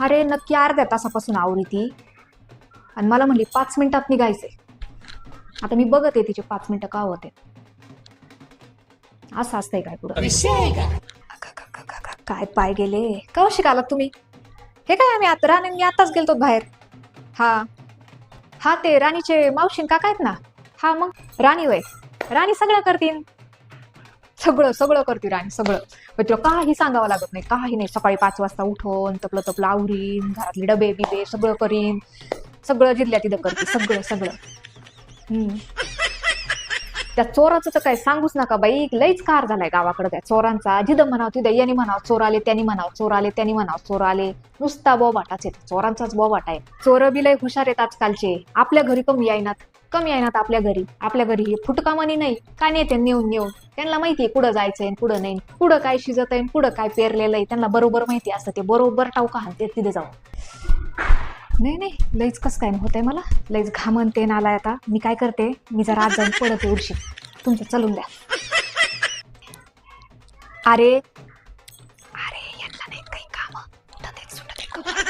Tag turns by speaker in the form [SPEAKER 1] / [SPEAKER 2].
[SPEAKER 1] अरे नक्की अर्ध्या तासापासून आवरी ती. आणि मला म्हणली पाच मिनिटात निघायचंय. आता मी बघत आहे तिचे पाच मिनिटं का होते असं असतंय काय पुढं? काय पाय गेले? का शिकालात तुम्ही? हे काय आम्ही आता राणी मी आताच गेलतो बाहेर. हा. हा ते राणीचे मावशीन काका आहेत ना? हा मग? राणी वय राणी सगळं करतील सगळं सगळं करते राणी सगळं. पण तुला काही सांगावं लागत नाही. काही नाही. सकाळी पाच वाजता उठून तपलं तपलं आवरीन घरातले डबे बिबे सगळं करीन. सगळं जिल्ह्यात तिथं करते. सगळं सगळं. हम्म. त्या चोराचं तर काय सांगूच नका बाई. लईच कार झालाय गावाकडे त्या चोरांचा. जिथं म्हणाव तिथं याने म्हणाव. चोर आले त्यांनी म्हणाव. चोर आले त्यांनी म्हणाव. चोर आले. नुसता बोबाटाच आहे. चोरांचाच बोबाट आहे. चोर बी लय हुशार आहेत आजकालचे. आपल्या घरी कमी येईनात कमी आहे ना आपल्या घरी. आपल्या घरी हे फुटकामानी नाही. काय नाही ते नेऊन नेऊन. त्यांना माहितीये कुठं जायचंय कुठं नाही. कुठं काय शिजत आहे कुठं काय पेरलेलं आहे. त्यांना बरोबर माहिती असतं. ते बरोबर टावका ते तिथे जाऊन. नाही नाही. लईच कस काय होतंय मला. लईच घामन ते नालाय आता. मी काय करते? मी जरा आज जाऊन पडते उशी तुमचं चलून द्या. अरे अरे यांना नाही काही काम. सुटत